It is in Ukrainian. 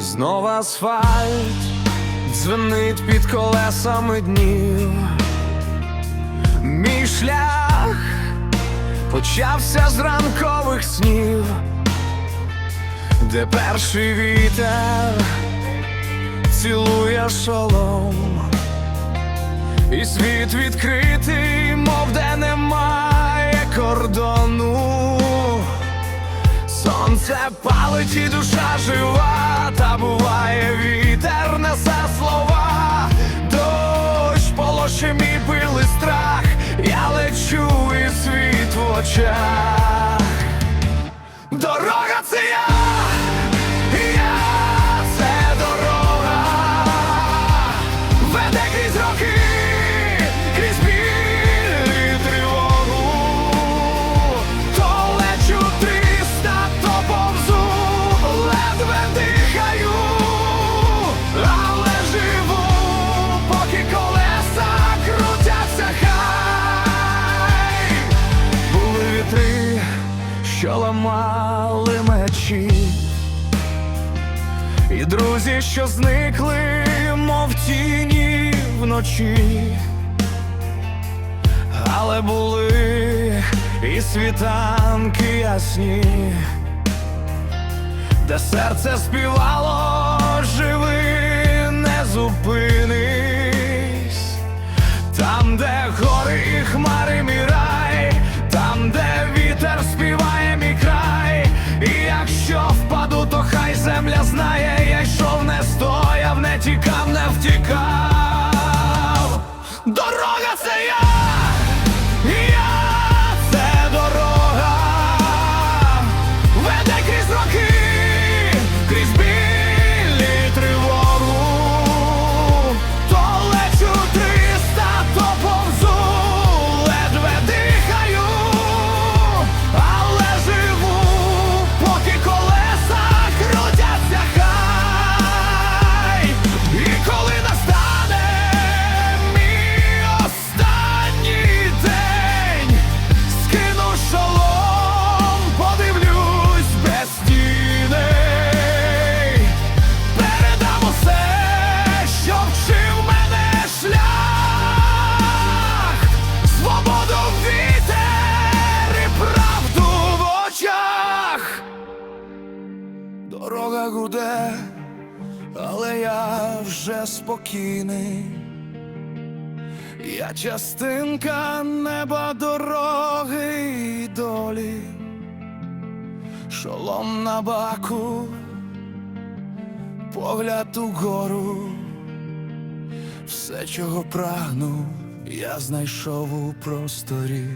Знов асфальт дзвенить під колесами днів. Мій шлях почався з ранкових снів, де перший вітер цілує шолом, і світ відкритий, мов де немає кордону. Сонце палить і душа жива, та буває вітер несе слова, дощ полоше мій пили страх, я лечу і світ в очах. Що мечі, і друзі, що зникли, мов тіні вночі, але були і світанки ясні, де серце співало земля знає, я йшов, не стояв, не тікав, не втікав. Дорога це я, гуде, але я вже спокійний. Я частинка неба дороги і долі, шолом на баку, погляд угору, все, чого прагну, я знайшов у просторі.